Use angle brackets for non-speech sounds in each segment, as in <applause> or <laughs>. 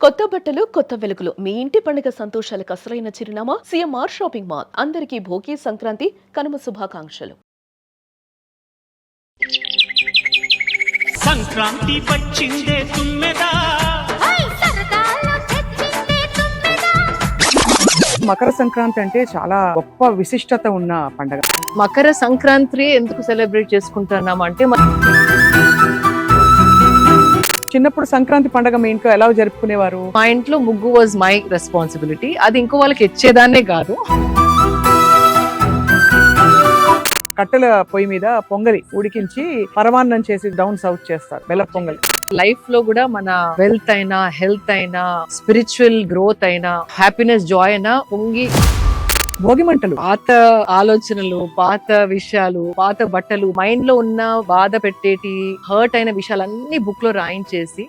కొత్త బట్టలు కొత్త వెలుగులు. మీ ఇంటి పండుగ సంతోషాలకు అసలైన చిరునామా? CMR shopping mall. అందరికీ భోగి సంక్రాంతి కనుమ శుభాకాంక్షలు. సంక్రాంతి వచ్చిందే తుమ్మెదా? మకర సంక్రాంతి అంటే చాలా గొప్ప విశిష్టత ఉన్న పండగ. మకర సంక్రాంతి ఎందుకు సెలబ్రేట్ చేసుకుంటున్నాం అంటే మన- చిన్నప్పుడు సంక్రాంతి పండగ మీ ఇంట్లో ఎలా జరుపుకునేవారు? మా ఇంట్లో ముగ్గు వాజ్ మై రెస్పాన్సిబిలిటీ అది ఇంకో వాళ్ళకి ఇచ్చేదాన్నే కాదు. కట్టెల పొయ్యి మీద పొంగలి ఉడికించి పరమాన్నం చేసి డౌన్ సౌత్ చేస్తారు. బెల్ల పొంగలి. లైఫ్లో కూడా మన వెల్త్ అయినా హెల్త్ అయినా స్పిరిచువల్ గ్రోత్ అయినా హ్యాపీనెస్ జాయ్ అయినా పొంగి భోగి మంటలు. పాత ఆలోచనలు పాత విషయాలు పాత బట్టలు మైండ్లో ఉన్న బాధ పెట్టేటి హర్ట్ అయిన విషయాలన్నీ బుక్లో రాయించేసి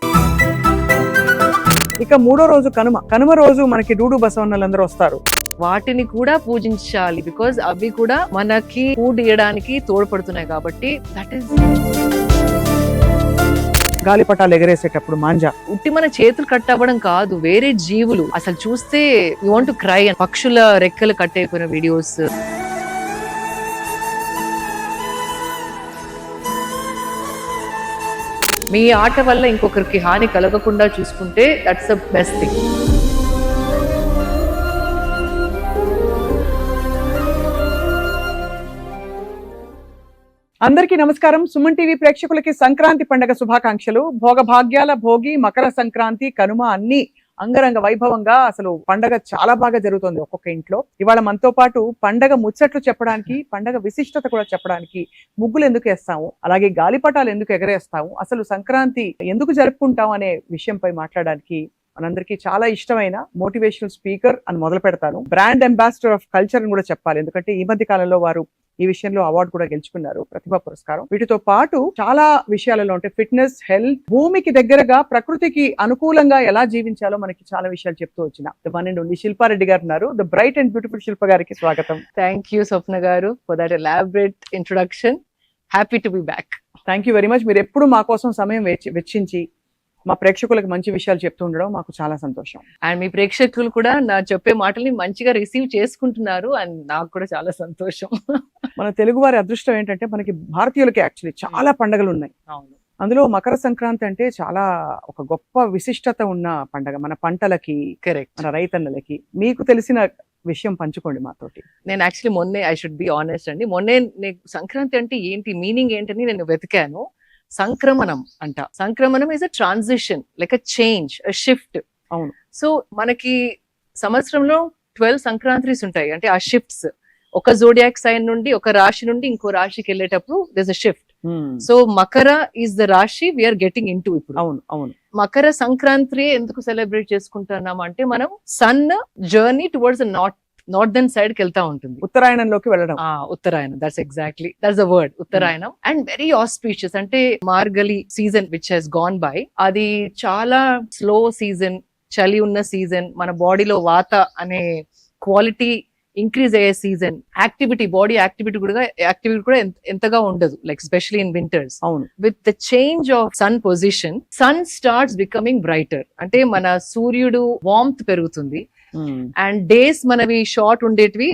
ఇక మూడో రోజు కనుమ. కనుమ రోజు మనకి డూడు బసవన్నలందరూ వస్తారు. వాటిని కూడా పూజించాలి బికాజ్ అవి కూడా మనకి ఫుడ్ ఇవ్వడానికి తోడ్పడుతున్నాయి కాబట్టి దట్ ఈస్ గాలిపటాలు ఎగరేసేటప్పుడు మాంజా. ఉట్టి మన చేతులు కట్ అవ్వడం కాదు వేరే జీవులు. అసలు చూస్తే యూ వాంట్ క్రై పక్షుల రెక్కలు కట్ అయిపోయిన వీడియోస్ మీ ఆట వల్ల ఇంకొకరికి హాని కలగకుండా చూసుకుంటే దట్స్ ద బెస్ట్ థింగ్ అందరికీ నమస్కారం. సుమన్ టీవీ ప్రేక్షకులకి సంక్రాంతి పండగ శుభాకాంక్షలు. భోగభాగ్యాల భోగి మకర సంక్రాంతి కనుమ అన్ని అంగరంగ వైభవంగా అసలు పండగ చాలా బాగా జరుగుతుంది ఒక్కొక్క ఇంట్లో. ఇవాళ మనతో పాటు పండగ ముచ్చట్లు చెప్పడానికి పండగ విశిష్టత కూడా చెప్పడానికి ముగ్గులు ఎందుకు వేస్తాము? అలాగే గాలిపటాలు ఎందుకు ఎగరేస్తాము? అసలు సంక్రాంతి ఎందుకు జరుపుకుంటాం అనే విషయంపై మాట్లాడడానికి మనందరికీ చాలా ఇష్టమైన మోటివేషనల్ స్పీకర్ అని మొదలు పెడతాను. బ్రాండ్ అంబాసిడర్ ఆఫ్ కల్చర్ అని కూడా చెప్పాలి. ఎందుకంటే ఈ మధ్య కాలంలో వారు ఈ విషయంలో అవార్డు కూడా గెలుచుకున్నారు ప్రతిభా పురస్కారం. వీటితో పాటు చాలా విషయాలలో అంటే ఫిట్నెస్ హెల్త్ భూమికి దగ్గరగా ప్రకృతికి అనుకూలంగా ఎలా జీవించాలో మనకి చాలా విషయాలు చెప్తూ వచ్చిన the one and only Shilpa Reddy గారు ఉన్నారు. The bright and beautiful Shilpa గారికి స్వాగతం. థ్యాంక్ యూ స్వప్న గారు for that elaborate introduction happy to be back thank you very much మీరు ఎప్పుడు మా కోసం సమయం వెచ్చి- వెచ్చించి మా ప్రేక్షకులకు మంచి విషయాలు చెప్తూ ఉండడం మాకు చాలా సంతోషం. అండ్ మీ ప్రేక్షకులు కూడా నా చెప్పే మాటల్ని మంచిగా రిసీవ్ చేసుకుంటున్నారు అండ్ నాకు కూడా చాలా సంతోషం. మన తెలుగు వారి అదృష్టం ఏంటంటే మనకి భారతీయులకి యాక్చువల్లీ చాలా పండుగలు ఉన్నాయి. అవును. అందులో మకర సంక్రాంతి అంటే చాలా ఒక గొప్ప విశిష్టత ఉన్న పండగ. మన పంటలకి కరెక్ట్ మన రైతన్నలకి. మీకు తెలిసిన విషయం పంచుకోండి మాతోటి. నేను యాక్చువల్లీ మొన్నే ఐ షుడ్ బి ఆనెస్ట్ అండి. మొన్నే నేను సంక్రాంతి అంటే ఏంటి మీనింగ్ ఏంటని నేను వెతికాను. సంక్రమణం అంట. సంక్రమణం is a transition like a change a shift అవును. సో మనకి సంవత్సరంలో ట్వెల్వ్ సంక్రాంతిస్ ఉంటాయి. అంటే ఆ షిఫ్ట్స్ ఒక జోడియాక్ సైన్ నుండి ఒక రాశి నుండి ఇంకో రాశికి వెళ్ళేటప్పుడు దిస్ అ షిఫ్ట్ సో మకర ఈస్ ద రాశి వీఆర్ గెటింగ్ ఇన్ ఇప్పుడు. అవును అవును. మకర సంక్రాంతి ఎందుకు సెలబ్రేట్ చేసుకుంటున్నాం అంటే మనం sun journey towards north northern సైడ్కి వెళ్తా ఉంటుంది. ఉత్తరాయణంలోకి వెళ్ళడం. ఉత్తరాయణం. That's exactly that's the word Uttarayanam. And very auspicious అంటే Margazhi season which has gone by అది చాలా స్లో సీజన్ చలి ఉన్న సీజన్ మన బాడీలో వాత అనే క్వాలిటీ ఇంక్రీజ్ అయ్యే సీజన్ యాక్టివిటీ బాడీ యాక్టివిటీ కూడా యాక్టివిటీ కూడా ఎంత- ఎంతగా ఉండదు లైక్ స్పెషలీ ఇన్ వింటర్స్ అవును. With the change of sun position sun starts becoming brighter అంటే మన సూర్యుడు వామ్త్ పెరుగుతుంది. అండ్ డేస్ మనవి షార్ట్ ఉండేటివి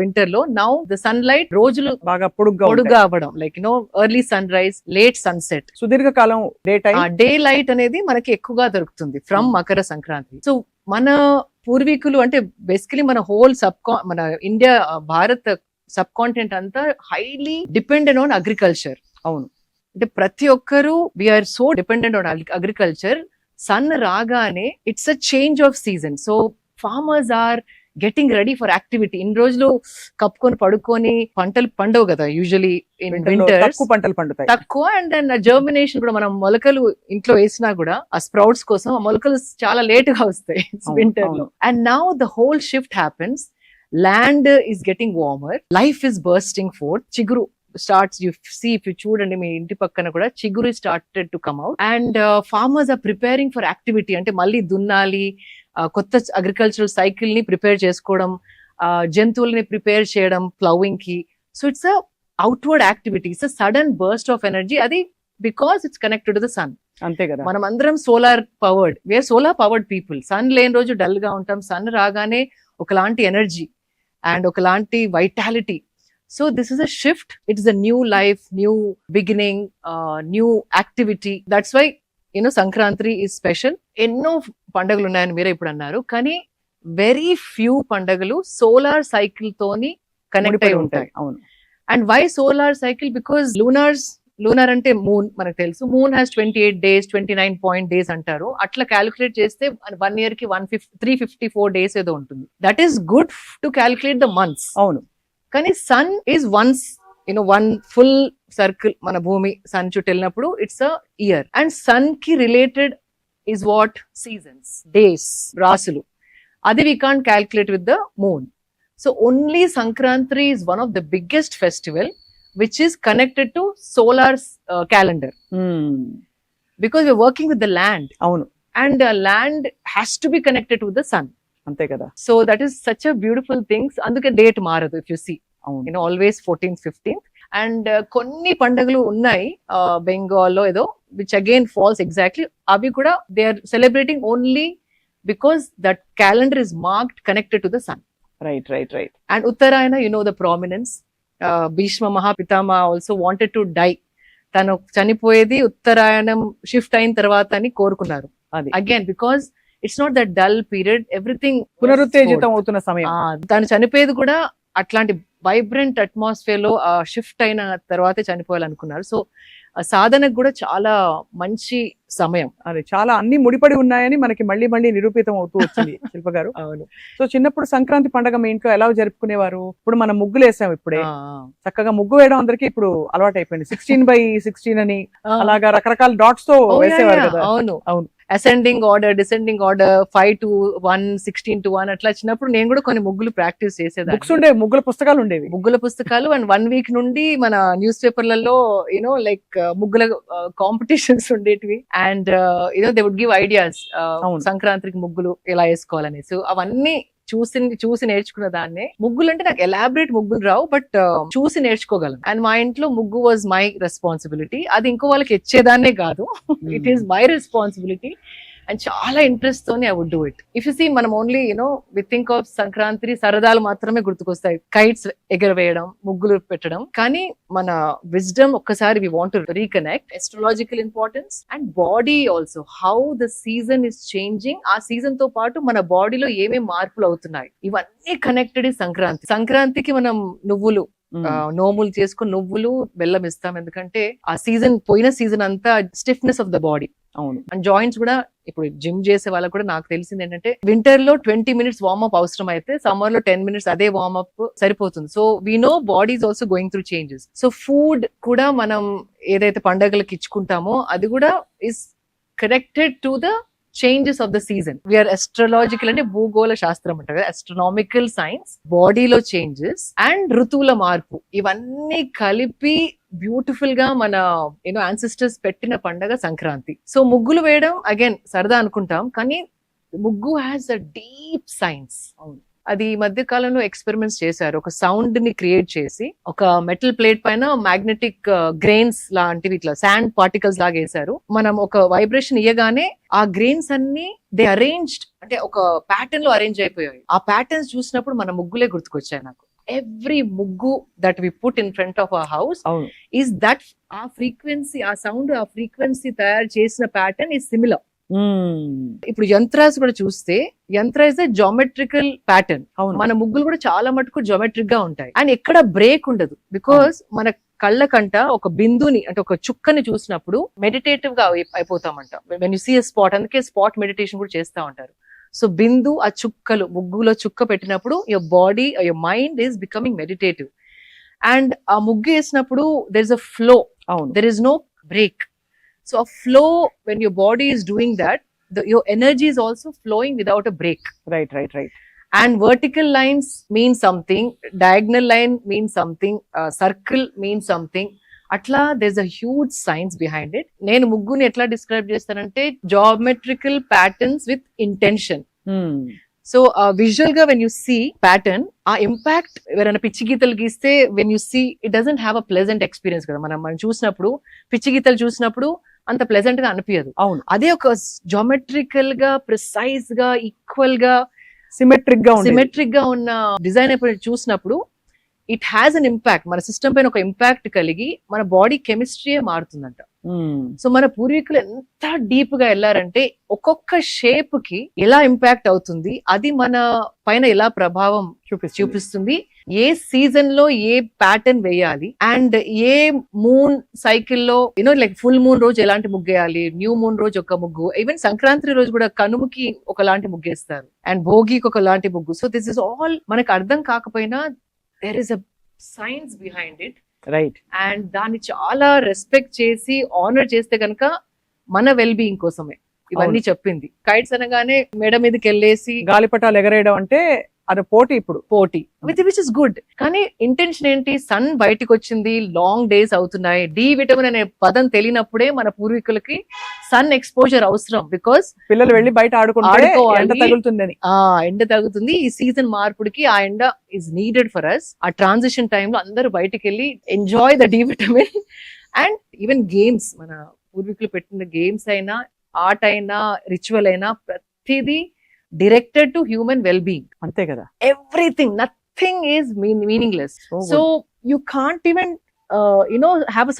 వింటర్లో. నౌ ద సన్ లైట్ రోజులు బాగా పొడుగ్గా పొడుగా ఉంటాయి. అవ్వడం. Like no early sunrise late sunset సుదీర్ఘకాలం డే టైం డే లైట్ అనేది మనకి ఎక్కువగా దొరుకుతుంది from Hmm. Makar Sankranti. So మన పూర్వీకులు అంటే బేసికలీ మన హోల్ సబ్ మన ఇండియా భారత్ సబ్ కాంటినెంట్ అంతా హైలీ డిపెండెంట్ ఆన్ అగ్రికల్చర్ అవును. అంటే ప్రతి ఒక్కరు we're so dependent on agriculture sun రాగానే it's a change of season so farmers are getting ready for activity ఇన్ని రోజులు కప్పుకొని పడుకొని పంటలు పండవు కదా యూజువలీ వింటర్స్ తక్కువ పంటలు పండుతాయి. తక్కువ అండ్ దెన్ జర్మినేషన్ కూడా మనం మొలకలు ఇంట్లో వేసినా కూడా ఆ స్ప్రౌట్స్ కోసం ఆ మొలకలు చాలా లేట్గా వస్తాయి <laughs> వింటర్లో. And now the whole shift happens land is getting warmer life is bursting for చిగురు starts you see if you చూడండి మీ ఇంటి పక్కన కూడా చిగురు started to come out and farmers are preparing for activity అంటే మళ్ళీ దున్నాలి కొత్త అగ్రికల్చరల్ సైకిల్ని ప్రిపేర్ చేసుకోవడం జంతువుల్ని ప్రిపేర్ చేయడం ప్లౌయింగ్కి. So it's outward activity it's a sudden burst of energy అది because it's connected to the sun అంతే కదా. మనం అందరం solar powered we're solar powered people sun లేని రోజు డల్గా ఉంటాం. సన్ రాగానే ఒకలాంటి ఎనర్జీ అండ్ ఒకలాంటి vitality so this is a shift it's a new life new beginning new activity that's why you know Sankranti is special ఎన్నో పండుగలు ఉన్నాయని మీరే ఇప్పుడు అన్నారు. కానీ వెరీ ఫ్యూ పండుగలు సోలార్ సైకిల్ తోని కనెక్ట్ అయి ఉంటాయి. ఉంటాయి. అవును. And why solar cycle because lunars lunar అంటే మూన్ మనకు తెలుసు. Moon has twenty eight days twenty nine point days అంటారు. అట్లా క్యాలిక్యులేట్ చేస్తే వన్ ఇయర్కి one fifty three fifty four days ఏదో ఉంటుంది. That is good to calculate the months అవును. కానీ sun is once you know one full circle మన భూమి సన్ చుట్టూ వెళ్ళినప్పుడు it's a year and సన్కి related is what seasons days రాసులు అది we can't calculate with the moon so only Sankranti is one of the biggest festival which is connected to solar calendar um, because you're working with the land అవును. And land has to be connected to the sun అంతే కదా. So that is such a beautiful things అందుకే date మారదు if you see you know always fourteenth fifteenth and uh, కొన్ని పండుగలు ఉన్నాయి బెంగాల్లో ఏదో విచ్ అగైన్ ఫాల్స్ ఎగ్జాక్ట్లీ అవి కూడా they are celebrating only because that calendar is marked connected to the sun right right right and Uttarayan you know the prominence Bhishma మహాపితామ also wanted to die తను చనిపోయేది ఉత్తరాయణం shift అయిన తర్వాత అని కోరుకున్నారు. Again because it's not that dull period everything పునరుత్తేజితం అవుతున్న సమయం. తను చనిపోయేది కూడా అట్లాంటి వైబ్రెంట్ అట్మాస్ఫియర్లో ఆ షిఫ్ట్ అయిన తర్వాతే చనిపోవాలనుకున్నారు. సో సాధనకు కూడా చాలా మంచి సమయం. అది చాలా అన్ని ముడిపడి ఉన్నాయని మనకి మళ్ళీ మళ్ళీ నిరూపితం అవుతూ వచ్చింది <laughs> శిల్ప గారు. అవును. సో చిన్నప్పుడు సంక్రాంతి పండగ మీ ఇంట్లో ఎలా జరుపుకునేవారు? ఇప్పుడు మనం ముగ్గులు వేసాం ఇప్పుడే చక్కగా ముగ్గు వేయడం అందరికి ఇప్పుడు అలవాటు అయిపోయింది సిక్స్టీన్ బై సిక్స్టీన్ అని. అలాగా రకరకాల డాట్స్తో వేసేవారు కదా. అవును. అవును. Ascending order descending order five to one sixteen to one అట్లా వచ్చినప్పుడు నేను కూడా కొన్ని ముగ్గులు ప్రాక్టీస్ బుక్స్ చేసేదాన్ని ఉండేవి ముగ్గుల పుస్తకాలు ఉండేవి. ముగ్గుల పుస్తకాలు అండ్ వన్ వీక్ నుండి మన న్యూస్ పేపర్లలో యూనో లైక్ ముగ్గుల కాంపిటీషన్స్ <laughs> ఉండేటివి. And you know they would give ideas. సంక్రాంతికి ముగ్గులు ఎలా వేసుకోవాలని సో అవన్నీ చూసి చూసి నేర్చుకున్న దాన్నే. ముగ్గులు అంటే నాకు ఎలాబరేట్ ముగ్గులు రావు బట్ చూసి నేర్చుకోగలను. అండ్ మా ఇంట్లో ముగ్గు వాజ్ మై రెస్పాన్సిబిలిటీ. అది ఇంకో వాళ్ళకి ఇచ్చేదాన్నే కాదు. It is my responsibility. And చాలా ఇంట్రెస్ట్ తోని I would do it if you see మనం only you know we think of Sankranti సరదాలు మాత్రమే గుర్తుకొస్తాయి. కైట్స్ ఎగరవేయడం ముగ్గులు పెట్టడం. కానీ మన విజ్డమ్ ఒక్కసారి we want reconnect astrological importance and body also how the season is changing ఆ సీజన్తో పాటు మన బాడీలో ఏమేం మార్పులు అవుతున్నాయి. ఇవన్నీ కనెక్టెడ్ సంక్రాంతి. సంక్రాంతికి మనం నువ్వులు ఆ, నోములు చేసుకుని నువ్వులు బెల్లం ఇస్తాం. ఎందుకంటే ఆ సీజన్ పోయిన సీజన్ అంతా స్టిఫ్నెస్ ఆఫ్ ద బాడీ అవును. అండ్ జాయింట్స్ కూడా ఇప్పుడు జిమ్ చేసే వాళ్ళకి కూడా నాకు తెలిసింది ఏంటంటే వింటర్లో ట్వంటీ మినిట్స్ వార్మప్ అవసరం అయితే సమ్మర్లో టెన్ మినిట్స్ అదే వార్మప్ సరిపోతుంది. So we know bodies also going through changes so food కూడా మనం ఏదైతే పండగలకు ఇచ్చుకుంటామో అది కూడా is connected to the changes of the season we're astrological అంటే భూగోళ శాస్త్రం అంటారు కదా ఎస్ట్రనామికల్ సైన్స్ బాడీలో చేంజెస్ అండ్ ఋతువుల మార్పు. ఇవన్నీ కలిపి బ్యూటిఫుల్గా మన యూనో ఆన్సిస్టర్స్ పెట్టిన పండగ సంక్రాంతి. సో ముగ్గులు వేయడం అగైన్ సరదా అనుకుంటాం కానీ ముగ్గు హ్యాస్ అ డీప్ సైన్స్ అది ఈ మధ్య కాలంలో ఎక్స్పెరిమెంట్స్ చేశారు. ఒక సౌండ్ని క్రియేట్ చేసి ఒక మెటల్ ప్లేట్ పైన మ్యాగ్నెటిక్ గ్రెయిన్స్ లాంటివి ఇట్లా శాండ్ పార్టికల్స్ లాగా వేశారు. మనం ఒక వైబ్రేషన్ ఇయ్యగానే ఆ గ్రెయిన్స్ అన్ని దే అరేంజ్డ్ అంటే ఒక ప్యాటర్న్లో అరేంజ్ అయిపోయాయి. ఆ ప్యాటర్న్స్ చూసినప్పుడు మన ముగ్గులే గుర్తుకొచ్చాయి నాకు. ఎవ్రీ ముగ్గు that we put in front of our house is that ఆ ఫ్రీక్వెన్సీ ఆ సౌండ్ ఆ ఫ్రీక్వెన్సీ తయారు చేసిన ప్యాటర్న్ ఈస్ సిమిలర్ ఇప్పుడు యంత్రాస్ కూడా చూస్తే యంత్ర ఇస్ జామెట్రికల్ ప్యాటర్న్ మన ముగ్గులు కూడా చాలా మటుకు జోమెట్రిక్గా ఉంటాయి. అండ్ ఎక్కడ బ్రేక్ ఉండదు. బికాస్ మన కళ్ళకంట ఒక బిందుని అంటే ఒక చుక్కని చూసినప్పుడు మెడిటేటివ్గా అయి- అయిపోతామంట. వెన్ యూ సీ స్పాట్ అందుకే స్పాట్ మెడిటేషన్ కూడా చేస్తా ఉంటారు. సో బిందు ఆ చుక్కలు ముగ్గులో చుక్క పెట్టినప్పుడు your body your mind is becoming meditative and ఆ ముగ్గు వేసినప్పుడు దెర్ ఇస్ అ ఫ్లో అవును there is no break so a flow when your body is doing that the, your energy is also flowing without a break right right right and vertical lines mean something diagonal line means something uh, circle means something అట్లా there's a huge science behind it. నేను ముగ్గుని ఎట్లా describe చేస్తానంటే geometrical patterns with intention so విజువల్గా when you see pattern ఆ impact ఎవరైనా పిచ్చి గీతలు గీస్తే when you see it doesn't have a pleasant experience కదా. మనం మనం చూసినప్పుడు పిచ్చి గీతలు చూసినప్పుడు అంత ప్లెజెంట్గా అనిపించదు అవును. అదే ఒక జామెట్రికల్గా ప్రిసైజ్గా ఈక్వల్గా సిమెట్రిక్గా సిమెట్రిక్గా ఉన్న డిజైన్ ఎప్పుడు చూసినప్పుడు ఇట్ హ్యాస్ అన్ ఇంపాక్ట్ మన సిస్టమ్ పైన ఒక ఇంపాక్ట్ కలిగి మన బాడీ కెమిస్ట్రీయే మారుతుందంట. సో మన పూర్వీకులు ఎంత డీప్గా వెళ్ళారంటే ఒక్కొక్క షేప్కి ఎలా ఇంపాక్ట్ అవుతుంది అది మన పైన ఎలా ప్రభావం చూపిస్తుంది. చూపిస్తుంది ఏ సీజన్లో ఏ ప్యాటర్న్ వేయాలి అండ్ ఏ మూన్ సైకిల్లో you know like full moon రోజు ఎలాంటి ముగ్గు వేయాలి న్యూ మూన్ రోజు ఒక ముగ్గు ఈవెన్ సంక్రాంతి రోజు కూడా కనుమకి ఒకలాంటి ముగ్గు వేస్తారు అండ్ భోగికి ఒకలాంటి ముగ్గు. సో దిస్ ఇస్ ఆల్ మనకు అర్థం కాకపోయినా there is a science behind it right and దాన్ని చాలా రెస్పెక్ట్ చేసి ఆనర్ చేస్తే గనక మన వెల్ బీయింగ్ కోసమే. ఇవన్నీ చెప్పింది. కైట్స్ అనగానే మేడ మీదకి వెళ్ళేసి గాలిపటాలు ఎగరేయడం అంటే అది పోటీ ఇప్పుడు. పోటీ. విత్ విచ్ ఇస్ గుడ్ కానీ ఇంటెన్షన్ ఏంటి? సన్ బయటకు వచ్చింది లాంగ్ డేస్ అవుతున్నాయి. డి విటమిన్ అనే పదం తెలియనప్పుడే మన పూర్వీకులకి సన్ ఎక్స్పోజర్ అవసరం బికాస్ పిల్లలు వెళ్ళి బయట ఆడుకుంటే. ఎండ తగులుతుందని. ఆ ఎండ తగ్గుతుంది ఈ సీజన్ మార్పుడికి ఆ ఎండ ఇస్ నీడెడ్ ఫర్ అస్ ఆ ట్రాన్సిషన్లో అందరూ బయటికి వెళ్ళి enjoy the D vitamin and even games మన పూర్వీకులు పెట్టిన గేమ్స్ అయినా ఆర్ట్ అయినా రిచువల్ అయినా ప్రతిదీ directed to human well being అంతే కదా. Everything nothing is meaningless so you can't even you know have a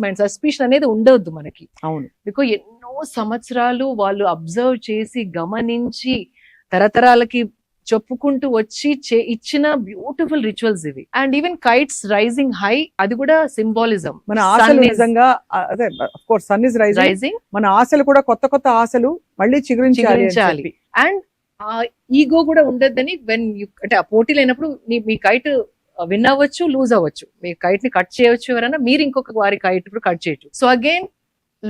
mind suspicion అనేది ఉండవద్దు మనకి. అవును. బికాస్ ఎన్నో సంవత్సరాలు వాళ్ళు అబ్జర్వ్ చేసి గమనించి తరతరాలకి చెప్పుకుంటూ వచ్చి చే- ఇచ్చిన బ్యూటిఫుల్ రిచువల్స్ ఇవి. And even kites rising high అది కూడా సింబాలిజం మన ఆశలు నిజంగా అదే కోర్స్ సన్ ఇస్ రైజింగ్ మన ఆశలు కూడా కొత్త కొత్త ఆశలు మళ్ళీ చిగురించాలి. అండ్ ఈగో కూడా ఉండద్దని వెన్ యు అంటే ఆ పోటీ లేనప్పుడు మీ కైట్ విన్ అవ్వచ్చు లూజ్ అవ్వచ్చు. మీ కైట్ని కట్ చేయవచ్చు ఎవరైనా మీరు ఇంకొక వారి కైట్ కూడా కట్ చేయొచ్చు. So again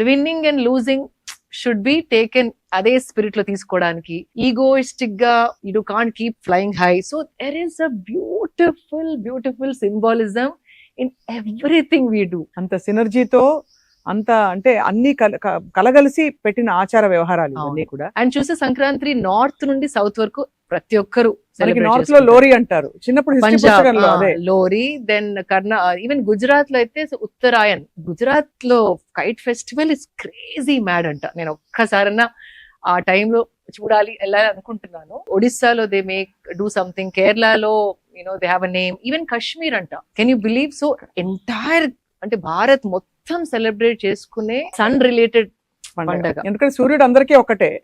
winning and losing should be taken అదే స్పిరిట్లో తీసుకోవడానికి. ఈగోయిస్టిక్గా you can't keep flying high so there is a beautiful beautiful symbolism in everything we do అంత సినర్జీతో అంత అంటే అన్ని కలగలిసి పెట్టిన ఆచార వ్యవహారాలు కూడా. అండ్ చూసే సంక్రాంతి నార్త్ నుండి సౌత్ వరకు ప్రతి ఒక్కరు నార్త్లో. లోరీ అంటారు. చిన్నప్పుడు లోరీ దెన్ కర్ణా ఈవెన్ గుజరాత్లో అయితే ఉత్తరాయణ్ గుజరాత్లో kite festival is crazy mad అంట. నేను ఒక్కసారన్నా ఆ టైంలో చూడాలి వెళ్ళాలి అనుకుంటున్నాను. ఒడిస్సాలో దే మేక్ డూ సంథింగ్. కేరళలో you know they have a name. Even Kashmir అంట. Can you believe? So entire అంటే భారత్ మొత్తం సెలబ్రేట్ చేసుకునే సన్ రిలేటెడ్ పండగ. ఎందుకంటే సూర్యుడు అందరికీ ఒకటే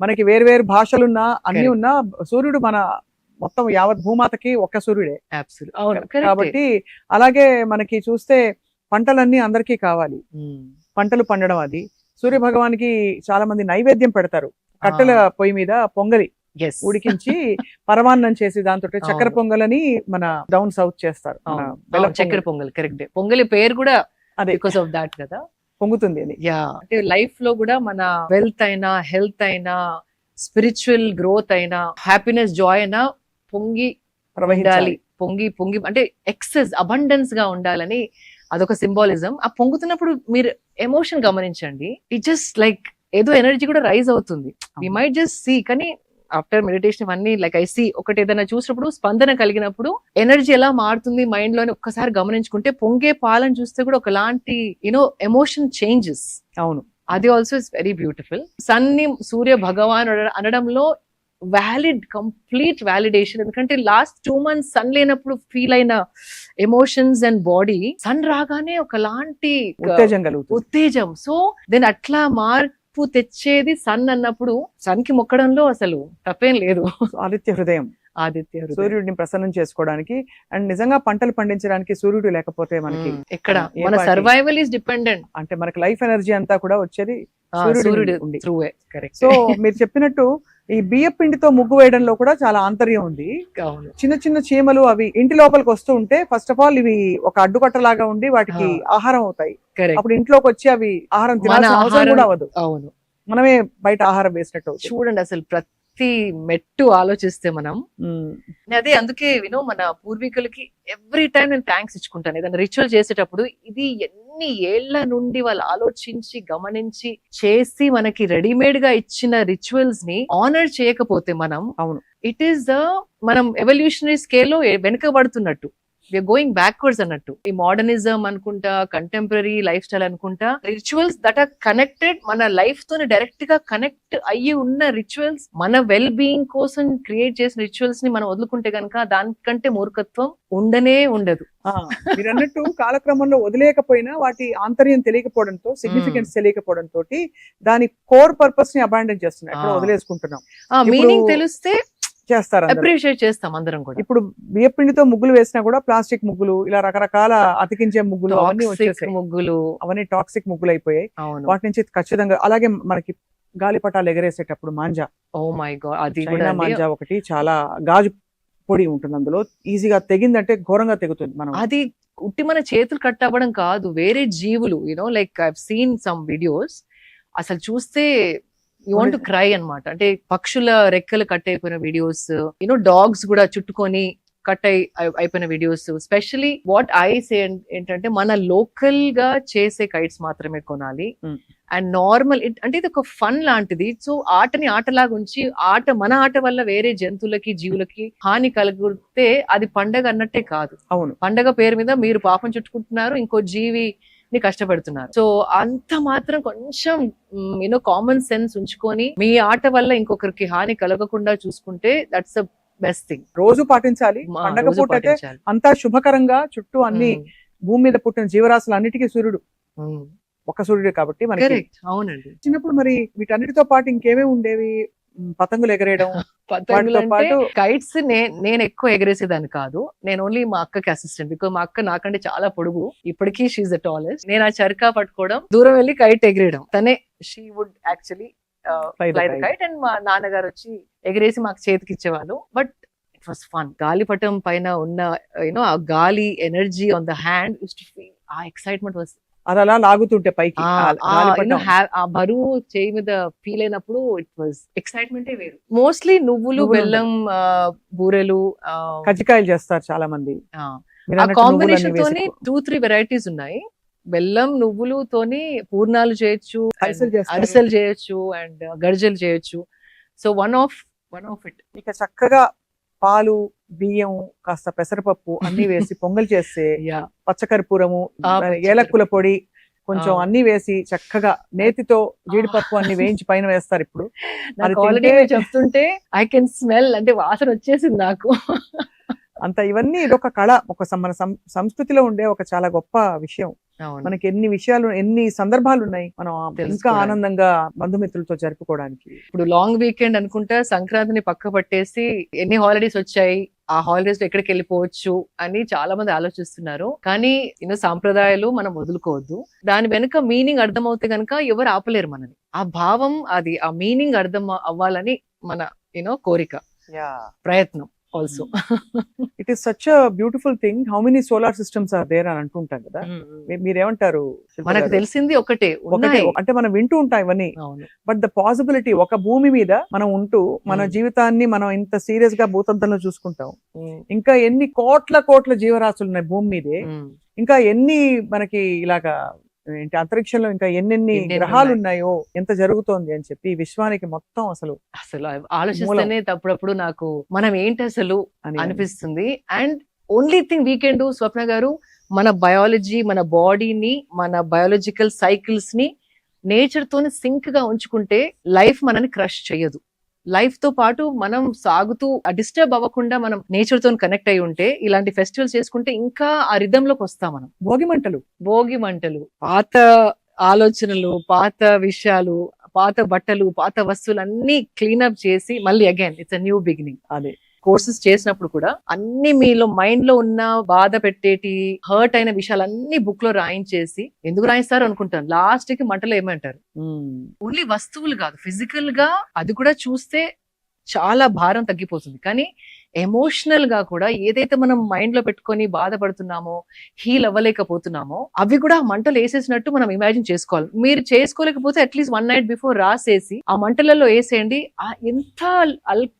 మనకి వేరు వేరు భాషలున్నా అన్ని. ఉన్నా సూర్యుడు మన మొత్తం యావత్ భూమాతకి ఒక్క సూర్యుడే. కాబట్టి అలాగే మనకి చూస్తే పంటలన్నీ అందరికీ కావాలి. పంటలు పండడం అది. సూర్య భగవానికి చాలా మంది నైవేద్యం పెడతారు. కట్టెల పొయ్యి మీద పొంగలి Yes. ఉడికించి పరమాన్నం చేసి దాంతో చక్కెర. పొంగలని మన డౌన్ సౌత్ చేస్తారు. చక్కెర పొంగల్. కరెక్ట్. పొంగలి పేరు కూడా అదే. బికాస్ ఆఫ్ దాట్ కదా. పొంగుతుంది అని యా. అంటే లైఫ్లో కూడా మన వెల్త్ అయినా హెల్త్ అయినా స్పిరిచువల్ గ్రోత్ అయినా హ్యాపీనెస్ జాయ్ అయినా పొంగి ప్రవహించాలి. పొంగి పొంగి అంటే ఎక్సెస్ అబండెన్స్గా ఉండాలని అదొక సింబాలిజం. ఆ పొంగుతున్నప్పుడు మీరు ఎమోషన్ గమనించండి. ఇట్ జస్ట్ లైక్ ఏదో ఎనర్జీ కూడా రైజ్ అవుతుంది. వి మైట్ జస్ట్ సీ కానీ ఆఫ్టర్ మెడిటేషన్ ఇవన్నీ లైక్ ఐ సీ ఒకటి ఏదైనా చూసినప్పుడు స్పందన కలిగినప్పుడు ఎనర్జీ ఎలా మారుతుంది మైండ్లోని ఒక్కసారి గమనించుకుంటే పొంగే పాలను చూస్తే కూడా ఒకలాంటి యూనో ఎమోషన్ చేంజెస్ అవును. అది ఆల్సో ఇస్ వెరీ బ్యూటిఫుల్ సన్ని సూర్య భగవాన్ అన- అనడంలో వ్యాలిడ్ కంప్లీట్ వ్యాలిడేషన్ ఎందుకంటే లాస్ట్ టూ మంత్స్ సన్ లేనప్పుడు ఫీల్ అయిన ఎమోషన్స్ అండ్ బాడీ సన్ రాగానే ఒకలాంటి ఉత్తేజం కలుగుతుంది. ఉత్తేజం. సో దెన్ అట్లా మార్పు తెచ్చేది సన్ అన్నప్పుడు సన్కి మొక్కడంలో అసలు తప్పేం లేదు. ఆదిత్య హృదయం. ఆదిత్య. సూర్యుడిని ప్రసన్నం చేసుకోవడానికి అండ్ నిజంగా పంటలు పండించడానికి సూర్యుడు లేకపోతే మనకి ఏ మన సర్వైవల్ ఈస్ డిపెండెంట్ అంటే మనకి లైఫ్ ఎనర్జీ అంతా కూడా వచ్చేది సూర్యుడి సో మీరు చెప్పినట్టు ఈ బియ్య పిండితో ముగ్గు వేయడంలో కూడా చాలా ఆంతర్యం ఉంది. చిన్న చిన్న చీమలు అవి ఇంటి లోపలికి వస్తూ ఉంటే ఫస్ట్ ఆఫ్ ఆల్ ఇవి ఒక అడ్డుకట్టలాగా ఉండి వాటికి ఆహారం అవుతాయి. అప్పుడు ఇంట్లోకి వచ్చి అవి ఆహారం తినాల్సిన అవసరం కూడా అవ్వదు. అవును. మనమే బయట ఆహారం వేసినట్టు. చూడండి అసలు ప్రతి మెట్టు ఆలోచిస్తే మనం. అదే అందుకే వినో మన పూర్వీకులకి ఎవ్రీ టైం నేను థ్యాంక్స్ ఇచ్చుకుంటాను. ఏదైనా రిచువల్ చేసేటప్పుడు ఇది ఎన్ని ఏళ్ళ నుండి వాళ్ళు ఆలోచించి గమనించి చేసి మనకి రెడీమేడ్గా ఇచ్చిన రిచువల్స్ని ఆనర్ చేయకపోతే మనం అవును. ఇట్ ఈస్ ద మనం ఎవల్యూషనరీ స్కేల్లో వెనుకబడుతున్నట్టు విఆర్ గోయింగ్ బ్యాక్వర్డ్స్ అన్నట్టు. ఈ మోడర్నిజం అనుకుంటా కంటెంపరీ లైఫ్ స్టైల్ అనుకుంటా రిచువల్స్ దట్ ఆర్ కనెక్టెడ్ మన లైఫ్ తోని డైరెక్ట్గా కనెక్ట్ అయ్యి ఉన్న రిచువల్స్ మన వెల్ బీయింగ్ కోసం క్రియేట్ చేసిన రిచువల్స్ని మనం వదులుకుంటే కనుక దానికంటే మూర్ఖత్వం ఉండనే ఉండదు. మీరు అన్నట్టు కాలక్రమంలో వదిలేకపోయినా వాటి ఆంతర్యం తెలియకపోవడంతో సిగ్నిఫికెన్స్ తెలియకపోవడంతో దాని కోర్ పర్పస్ని అబాండన్ చేస్తున్నాం. వదిలేసుకుంటున్నాం. మీనింగ్ తెలిస్తే చేస్తారు. అప్రిషియేట్ చేస్తాం అందరం కూడా. ఇప్పుడు బియ్యపిండితో ముగ్గులు వేసినా కూడా ప్లాస్టిక్ ముగ్గులు ఇలా రకరకాల అతికించే ముగ్గులు అవన్నీ ముగ్గులు. అవన్నీ టాక్సిక్ ముగ్గులు అయిపోయాయి వాటి నుంచి ఖచ్చితంగా అలాగే మనకి గాలిపటాలు ఎగరేసేటప్పుడు మాంజా. ఓ మై గాడ్ అది కూడా. మాంజా ఒకటి చాలా గాజు పొడి ఉంటుంది అందులో. ఈజీగా తెగిందంటే ఘోరంగా తెగుతుంది మనం. అది ఉట్టి మన చేతులు కట్ అవ్వడం కాదు వేరే జీవులు you know like I seen some videos అసలు చూస్తే యూ వాంట్ టు క్రై అన్నమాట. అంటే పక్షుల రెక్కలు కట్ అయిపోయిన వీడియోస్ యూనో డాగ్స్ కూడా చుట్టుకొని కట్ అయి అయి- అయిపోయిన videos specially what I say ఏంటంటే మన లోకల్గా చేసే కైట్స్ మాత్రమే కొనాలి. Hmm. అండ్ నార్మల్ అంటే ఇది ఒక ఫన్ లాంటిది. సో ఆటని ఆటలాగా ఉంచి ఆట మన ఆట వల్ల వేరే జంతువులకి జీవులకి హాని కలిగితే అది పండగ అన్నట్టే కాదు. అవును. పండగ పేరు మీద మీరు పాపం చుట్టుకుంటున్నారు ఇంకో జీవిని కష్టపెడుతున్నారు. సో అంత మాత్రం కొంచెం యూనో కామన్ సెన్స్ ఉంచుకొని మీ ఆట వల్ల ఇంకొకరికి హాని కలగకుండా చూసుకుంటే దట్స్ ద బెస్ట్ థింగ్ రోజు పాటించాలి పండగ పూట అయితే అంతా శుభకరంగా చుట్టూ అన్ని భూమి మీద పుట్టిన జీవరాశులు అన్నిటికీ సూర్యుడు. ఒక సూర్యుడు కాబట్టి మనకి అవునండి. చిన్నప్పుడు మరి వీటన్నిటితో పాటు ఇంకేమేమి ఉండేవి? పతంగులు ఎగరేయడం <laughs> వాటితో పాటు కైట్స్ నేను ఎక్కువ ఎగరేసేదాన్ని కాదు. నేను ఓన్లీ మా అక్కకి అసిస్టెంట్ బికాస్ మా అక్క నాకంటే చాలా పొడుగు. ఇప్పటికీ షీఈ్ ద టాలెస్ట్ నేను ఆ చరకా పట్టుకోవడం దూరం వెళ్ళి కైట్ ఎగిరేయడం. తనే she would actually. Kite and మా నాన్నగారు వచ్చి ఎగిరేసి మాకు చేతికి ఇచ్చేవాళ్ళు. బట్ ఇట్ వాస్ ఫన్ గాలిపటం పైన ఉన్న యూనో ఆ గాలి energy on the hand to feel ఆ ఎక్సైట్మెంట్ వాస్ అది అలా లాగుతుంటే పైకి. బరువు చేయి మీద ఫీల్ అయినప్పుడు ఇట్ వాజ్ ఎక్సైట్మెంటే వేరు. మోస్ట్లీ నువ్వులు బెల్లం బూరెలు కజ్జికాయలు చేస్తారు చాలా మంది కాంబినేషన్ తోని టూ త్రీ వెరైటీస్ ఉన్నాయి. బెల్లం నువ్వులు తోని పూర్ణాలు చేయొచ్చు and అరిసెలు చేయొచ్చు అండ్ గర్జలు చేయొచ్చు. So one of one of it ఇక చక్కగా పాలు బియ్యం కాస్త పెసరపప్పు అన్ని వేసి <laughs> పొంగల్ చేస్తే పచ్చకర్పూరము. ఏలక్కుల పొడి కొంచెం. అన్ని వేసి చక్కగా నేతితో జీడిపప్పు అన్ని వేయించి పైన వేస్తారు ఇప్పుడు <laughs> ఆల్రెడీ చెప్తుంటే ఐ కెన్ స్మెల్ అంటే వాసన వచ్చేసింది నాకు <laughs> అంత ఇవన్నీ ఇదొక కళ ఒక మన సంస్కృతిలో ఉండే ఒక చాలా గొప్ప విషయం మనకి ఎన్ని విషయాలు ఎన్ని సందర్భాలు ఉన్నాయి మనం ఇంకా. ఆనందంగా బంధుమిత్రులతో జరుపుకోవడానికి ఇప్పుడు లాంగ్ వీకెండ్ అనుకుంటా సంక్రాంతిని పక్క పట్టేసి ఎన్ని హాలిడేస్ వచ్చాయి ఆ హాలిడేస్లో ఎక్కడికి వెళ్ళిపోవచ్చు అని చాలా మంది ఆలోచిస్తున్నారు. కానీ యూనో సాంప్రదాయాలు మనం వదులుకోవద్దు. దాని వెనుక మీనింగ్ అర్థమవుతే గనక ఎవరు ఆపలేరు మనని. ఆ భావం అది ఆ మీనింగ్ అర్థం అవ్వాలని మన యూనో కోరిక. ప్రయత్నం. Also it is such beautiful thing how many solar systems are there అని అంటుంటాం కదా? మీ- మీరేమంటారు శిల్ప మనకు? తెలిసింది ఒకటే అంటే మనం వింటూ ఉంటాం ఇవన్నీ. బట్ ద పాసిబిలిటీ ఒక భూమి మీద మనం ఉంటూ మన Hmm. జీవితాన్ని మనం ఇంత సీరియస్గా భూతంతంలో చూసుకుంటాం ఇంకా ఎన్ని కోట్ల కోట్ల జీవరాశులు ఉన్నాయి భూమి మీదే. ఇంకా ఎన్ని మనకి ఇలాగా ఏంటి? అంతరిక్షంలో ఇంకా ఎన్నెన్ని గ్రహాలు ఉన్నాయి. ఎంత జరుగుతోంది అని చెప్పి విశ్వానికి మొత్తం అసలు అసలు ఆలోచిస్తేనే తప్పుడప్పుడు నాకు మనం ఏంటి అసలు అని అనిపిస్తుంది. And only thing we can do Swapna గారు మన బయాలజీ మన బాడీని మన బయాలజికల్ సైకిల్స్ని నేచర్ తోని సింక్గా ఉంచుకుంటే లైఫ్ మనని క్రష్ చేయదు. లైఫ్తో పాటు మనం సాగుతూ డిస్టర్బ్ అవ్వకుండా మనం నేచర్తో కనెక్ట్ అయి ఉంటే ఇలాంటి ఫెస్టివల్స్ చేసుకుంటే ఇంకా ఆ rhythm లోకి వస్తాం మనం. భోగి మంటలు. భోగి మంటలు. పాత ఆలోచనలు పాత విషయాలు పాత బట్టలు పాత వస్తువులు అన్ని క్లీనప్ చేసి మళ్ళీ again it's a new beginning అదే. కోర్సెస్ చేసినప్పుడు కూడా అన్ని మీలో మైండ్లో ఉన్న బాధ పెట్టేటి హర్ట్ అయిన విషయాలన్నీ బుక్లో రాయించేసి ఎందుకు రాయిస్తారు అనుకుంటాను లాస్ట్కి మంటలో ఏమంటారు. ఓన్లీ వస్తువులు కాదు ఫిజికల్గా అది కూడా చూస్తే చాలా భారం తగ్గిపోతుంది. కానీ ఎమోషనల్గా కూడా ఏదైతే మనం మైండ్లో పెట్టుకొని బాధపడుతున్నామో హీల్ అవ్వలేకపోతున్నామో అవి కూడా ఆ మంటలు వేసేసినట్టు మనం ఇమాజిన్ చేసుకోవాలి. మీరు చేసుకోలేకపోతే at least one night before రాసేసి ఆ మంటలలో వేసేయండి. ఆ ఎంత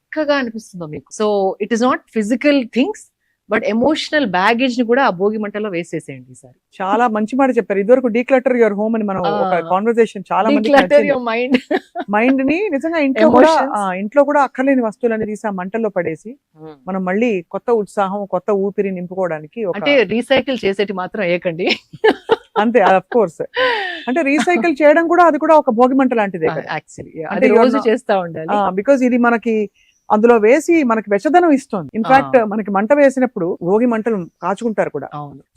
అల్కగా అనిపిస్తుందో మీకు. So it is not physical things but emotional బ్యాగేజ్ని కూడా ఆ భోగి మంటలో వేసేసేయండి ఈసారి. చాలా మంచి మాట చెప్పారు. ఇదివరకు డీక్లటర్ యువర్ హోమ్ అని మనం ఒక. కాన్వర్సేషన్ చాలా మంది mind. <laughs> మైండ్ని నిజంగా ఇంట్లో కూడా ఇంట్లో కూడా అక్కర్లేని వస్తువులన్నీ తీసి ఆ మంటల్లో పడేసి మనం మళ్ళీ కొత్త ఉత్సాహం కొత్త ఊపిరి నింపుకోవడానికి అంటే రీసైకిల్ చేసేటి మాత్రం ఏకండి. <laughs> అంతే అఫ్ కోర్స్ అంటే రీసైకిల్ చేయడం కూడా అది కూడా ఒక భోగి మంట లాంటిదే <laughs> యాక్చువల్లీ అంటే రోజు చేస్తా ఉండాలి. బికాజ్ ఇది మనకి అందులో వేసి మనకి వెచ్చదనం ఇస్తుంది. ఇన్ఫాక్ట్. మనకి మంట వేసినప్పుడు భోగి మంటలు కాచుకుంటారు కూడా.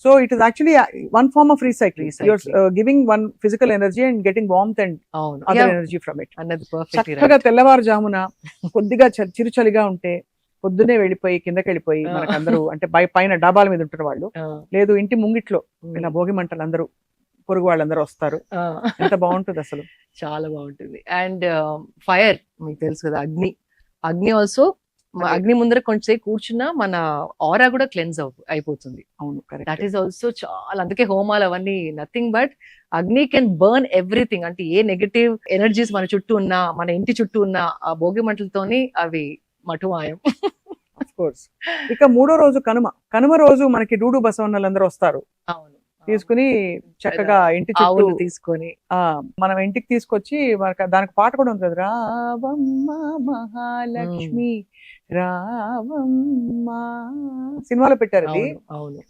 So it is actually one form of recycle your Recycling. Giving one physical energy and getting warmth and other energy from it చక్కగా తెల్లవారుజామున కొద్దిగా చిరుచలిగా ఉంటే పొద్దునే వెళ్ళిపోయి కిందకి వెళ్ళిపోయి. మనకందరూ అంటే పైన డాబాల మీద ఉంటున్న వాళ్ళు. లేదు ఇంటి ముంగిట్లో ఇలా భోగి మంటలు అందరూ పొరుగు వాళ్ళందరూ వస్తారు. ఎంత బాగుంటుంది అసలు. చాలా బాగుంటుంది. అండ్ ఫైర్ మీకు తెలుసు కదా అగ్ని. అగ్ని ఆల్సో. అగ్ని ముందర కొంచెం కూర్చున్నా మన ఆరా కూడా క్లెన్స్ అయిపోతుంది. అవును దట్ ఈస్ ఆల్సో చాలా అందుకే హోమాలు అవన్నీ nothing but Agni can burn everything అంటే ఏ నెగటివ్ ఎనర్జీస్ మన చుట్టూ ఉన్నా మన ఇంటి చుట్టూ ఉన్న ఆ భోగి మంటలతోని అవి మటుమాయం. కోర్స్ ఇక మూడో రోజు కనుమ. కనుమ రోజు మనకి డూడు బసవన్నలందరూ వస్తారు. అవును. తీసుకుని చక్కగా ఇంటి చుట్టూ తీసుకొని. ఆ మనం ఇంటికి తీసుకొచ్చి మనకి దానికి పాట కూడా ఉంది కదా రావమ్మ మహాలక్ష్మి రావమ్మ. సినిమాలో పెట్టారు అది.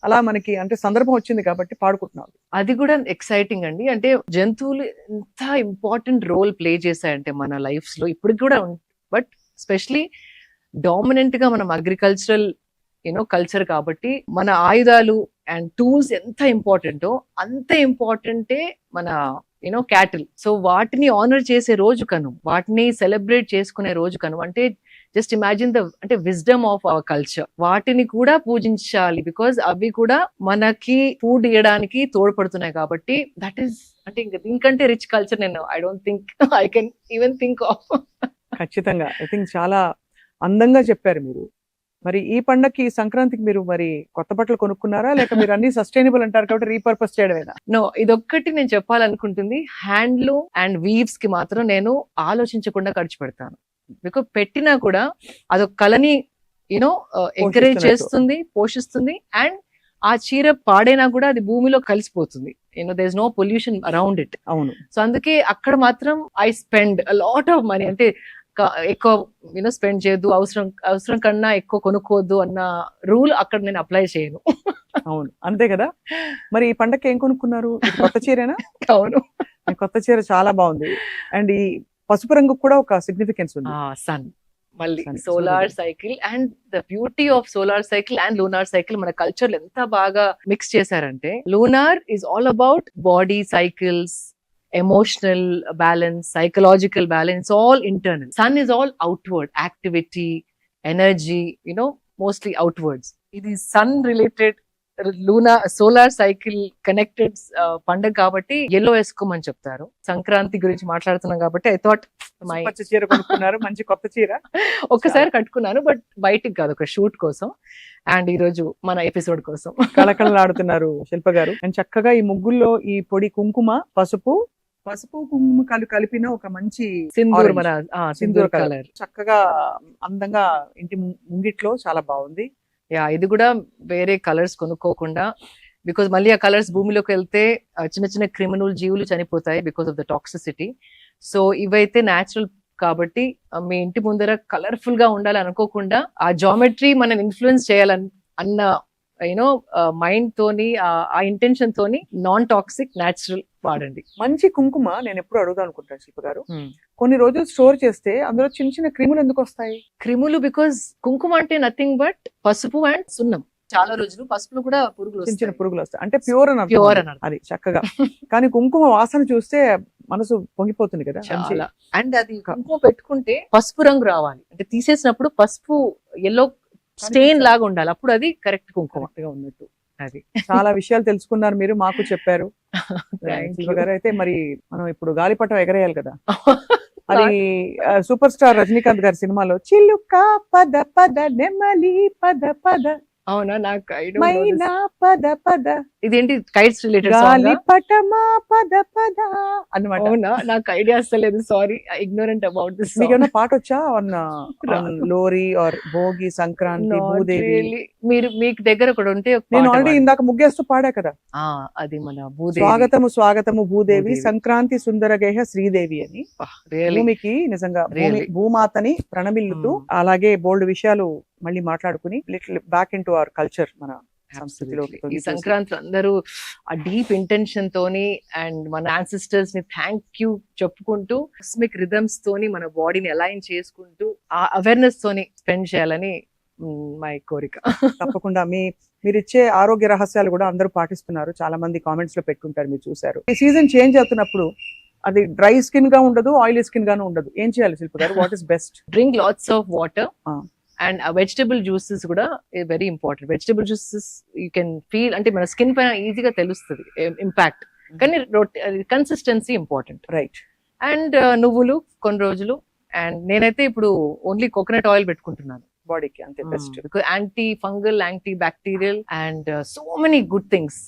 అలా మనకి అంటే సందర్భం వచ్చింది కాబట్టి పాడుకుంటున్నాం అది. కూడా ఎక్సైటింగ్ అండి. అంటే జంతువులు ఎంత ఇంపార్టెంట్ రోల్ ప్లే చేశాయంటే మన లైఫ్స్లో ఇప్పుడు కూడా బట్ స్పెషలీ డామినెంట్గా మనం అగ్రికల్చరల్ యూనో కల్చర్ కాబట్టి మన ఆయుధాలు అండ్ టూల్స్ ఎంత ఇంపార్టెంటో అంత ఇంపార్టెంటే మన యూనో క్యాటిల్ సో వాటిని ఆనర్ చేసే రోజు కను. వాటిని సెలబ్రేట్ చేసుకునే రోజు కను. అంటే జస్ట్ ఇమాజిన్ ద అంటే విజ్డమ్ ఆఫ్ అవర్ కల్చర్ వాటిని కూడా పూజించాలి బికాజ్ అవి కూడా మనకి ఫుడ్ ఇవ్వడానికి తోడ్పడుతున్నాయి కాబట్టి దట్ ఈస్ అంటే ఇంకా దీనికంటే రిచ్ కల్చర్ నేను I don't think I can even think of ఖచ్చితంగా. ఐ థింక్ చాలా అందంగా చెప్పారు మీరు. మరి ఈ పండక్కి సంక్రాంతికి మీరు మరి కొత్త బట్టలు కొనుక్కున్నారా? లేక మీరు అన్ని సస్టైనబుల్ అంటారు కాబట్టి రీపర్పస్ చేయడమేనా? నో ఇదొక్కటి నేను చెప్పాలనుకుంటుంది. హ్యాండ్లూమ్ అండ్ వీవ్స్కి మాత్రం నేను ఆలోచించకుండా ఖర్చు పెడతాను. బికాజ్ పెట్టినా కూడా అదొక కళని యూనో ఎంకరేజ్ పోషిస్తున్నట్టు. చేస్తుంది పోషిస్తుంది అండ్ ఆ చీర పాడైనా కూడా అది భూమిలో కలిసిపోతుంది. You know there no pollution around it అవును. సో అందుకే అక్కడ మాత్రం I spend lot of money అంటే ఎక్కువ యూనో స్పెండ్ చేయొద్దు అవసరం అవసరం కన్నా ఎక్కువ కొనుక్కోవద్దు అన్న రూల్ అక్కడ నేను అప్లై చేయను. అవును. అంతే కదా? మరి ఈ పండక్కి ఏం కొనుక్కున్నారు? కొత్త చీరేనా? అవును. కొత్త చీర చాలా బాగుంది. అండ్ ఈ పసుపు రంగు కూడా ఒక సిగ్నిఫికెన్స్ ఉంది. సన్ మళ్ళీ solar. Cycle and the beauty of solar cycle and lunar cycle మన కల్చర్ ఎంత బాగా మిక్స్ చేశారంటే lunar is all about body cycles emotional balance psychological balance all internal sun is all outward activity energy you know mostly outwards ఇది sun related luna solar cycle connected పండుగ కాబట్టి yellow వేసుకోమని చెప్తారు. సంక్రాంతి గురించి మాట్లాడుతున్నాం కాబట్టి ఐ థాట్ చీర కొనుక్కున్నారు మంచి కొత్త చీర. <laughs> ఒక్కసారి కట్టుకున్నాను బట్ బయటికి కాదు ఒక షూట్ కోసం అండ్ ఈ రోజు మన ఎపిసోడ్ కోసం. కళకళలాడుతున్నారు శిల్ప గారు అండ్ చక్కగా ఈ ముగ్గుల్లో ఈ పొడి కుంకుమ పసుపు పసుపు కుంకుమ కలు కలిపిన ఒక మంచి సింధూర్. మన ఆ, సింధూర్ కలర్. చక్కగా అందంగా ఇంటి ముంగిట్లో చాలా బాగుంది. యా ఇది కూడా వేరే కలర్స్ కొనుక్కోకుండా బికాజ్ మళ్ళీ ఆ కలర్స్ భూమిలోకి వెళ్తే చిన్న చిన్న క్రిమినల్ జీవులు చనిపోతాయి because of the toxicity. So ఇవైతే న్యాచురల్ కాబట్టి మీ ఇంటి ముందర కలర్ఫుల్గా ఉండాలి అనుకోకుండా ఆ జామెట్రీ మనం ఇన్ఫ్లుయెన్స్ చేయాలని అన్న యూనో మైండ్ తోని ఆ- ఇంటెన్షన్ తోని నాన్ టాక్సిక్ న్యాచురల్ వాడండి మంచి కుంకుమ నేను ఎప్పుడు అడుగుదాం అనుకుంటాను శిల్ప గారు Hmm. కొన్ని రోజులు స్టోర్ చేస్తే అందులో చిన్న చిన్న క్రిములు ఎందుకు వస్తాయి క్రిములు బికాజ్ కుంకుమ అంటే నథింగ్ బట్ పసుపు అండ్ సున్నం చాలా రోజులు పసుపులో కూడా పురుగులు చిన్న చిన్న. పురుగులు వస్తాయి అంటే ప్యూర్ అని అది. అని. అది చక్కగా కానీ కుంకుమ వాసన చూస్తే మనసు పొంగిపోతుంది కదా అండ్ అది కుంకుమ పెట్టుకుంటే పసుపు రంగు రావాలి అంటే తీసేసినప్పుడు పసుపు ఎల్లో స్టెయిన్. లాగా ఉండాలి. అప్పుడు అది కరెక్ట్ కుంకుమ. ఉన్నట్టు. అది. చాలా విషయాలు తెలుసుకున్నారు మీరు మాకు చెప్పారు. <laughs> అయితే మరి మనం ఇప్పుడు గాలిపటం ఎగరేయాలి కదా. <laughs> అది సూపర్ స్టార్ రజనీకాంత్ గారి సినిమాలో చిలుక పద పద నెమలి పద పద. అవునా? నాకు పద పద. ఇదేంటి కైట్స్ రిలేటెడ్ పద పద అన్నమాట. అవునా? నాకు ఐడియా అసలేదు సారీ ఇగ్నోరెంట్ అబౌట్ దిస్ మీకు పాట వచ్చా? On <laughs> lory or Bhogi Sankranti Bhudevi. మీరు మీకు దగ్గర కూడా ఉంటే నేను ఆల్రెడీ. ఇందాక ముగ్గేస్తూ పాడా కదా? అది మన భూదేవి. స్వాగతము స్వాగతము భూదేవి. సంక్రాంతి సుందరగేహ శ్రీదేవి అని. భూమికి నిజంగా. భూమాతని ప్రణమిల్లుతూ Mm. అలాగే బోల్డ్ విషయాలు మళ్ళీ మాట్లాడుకుని little back into our culture మన సంస్కృతిలోకి ఈ సంక్రాంతి అందరూ ఆ డీప్ ఇంటెన్షన్ తోని అండ్ మన యాన్సిస్టర్స్ని థ్యాంక్ యూ చెప్పుకుంటూ కాస్మిక్ రిథమ్స్ తోని మన బాడీని అలైన్ చేసుకుంటూ ఆ అవేర్నెస్ తోని స్పెండ్ చేయాలని మై కోరిక. తప్పకుండా మీ మీరు ఇచ్చే ఆరోగ్య రహస్యాలు కూడా అందరూ పాటిస్తున్నారు. చాలా మంది కామెంట్స్లో పెట్టుకుంటారు మీరు చూసారు ఈ సీజన్ చేంజ్ అవుతున్నప్పుడు అది డ్రై స్కిన్గా ఉండదు ఆయిలీ స్కిన్ గాను ఉండదు. ఏం చేయాలి శిల్ప గారు? What is best drink lots of water. And vegetable juices కూడా very important vegetable juices you can feel అంటే మన స్కిన్ పైన ఈజీగా తెలుస్తుంది ఇంపాక్ట్ కానీ కన్సిస్టెన్సీ ఇంపార్టెంట్ రైట్ అండ్ నువ్వులు కొన్ని రోజులు అండ్ నేనైతే ఇప్పుడు ఓన్లీ కోకోనట్ ఆయిల్ పెట్టుకుంటున్నాను బాడీకి అంతే best antifungal antibacterial and so many good things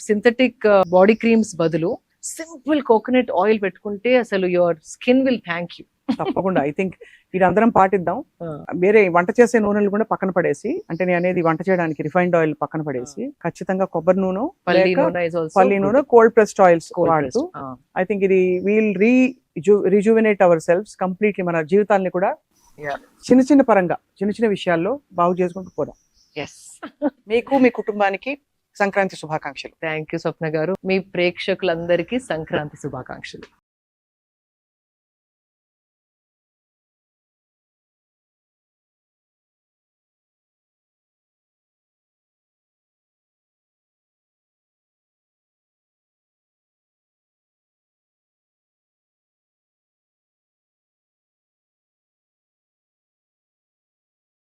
synthetic body creams బదులు సింపుల్ కోకోనట్ ఆయిల్ పెట్టుకుంటే అసలు your skin will thank you తప్పకుండా. ఐ థింక్ అందరం పాటిద్దాం. వేరే వంట చేసే నూనెలు కూడా పక్కన పడేసి అంటే నేను అనేది వంట చేయడానికి రిఫైన్డ్ ఆయిల్ పక్కన పడేసి ఖచ్చితంగా కొబ్బరి నూనె పల్లి నూనె కోల్డ్ ప్రెస్డ్ ఆయిల్స్ వాడుతూ. ఐ థింక్ ఇది we'll re rejuvenate ourselves completely మన జీవితాన్ని కూడా. చిన్న చిన్న పరంగా చిన్న చిన్న విషయాల్లో బాగు చేసుకుంటూ పోదాం. <laughs> మీకు మీ కుటుంబానికి సంక్రాంతి శుభాకాంక్షలు. థ్యాంక్ యూ స్వప్న గారు. మీ ప్రేక్షకులందరికీ సంక్రాంతి శుభాకాంక్షలు.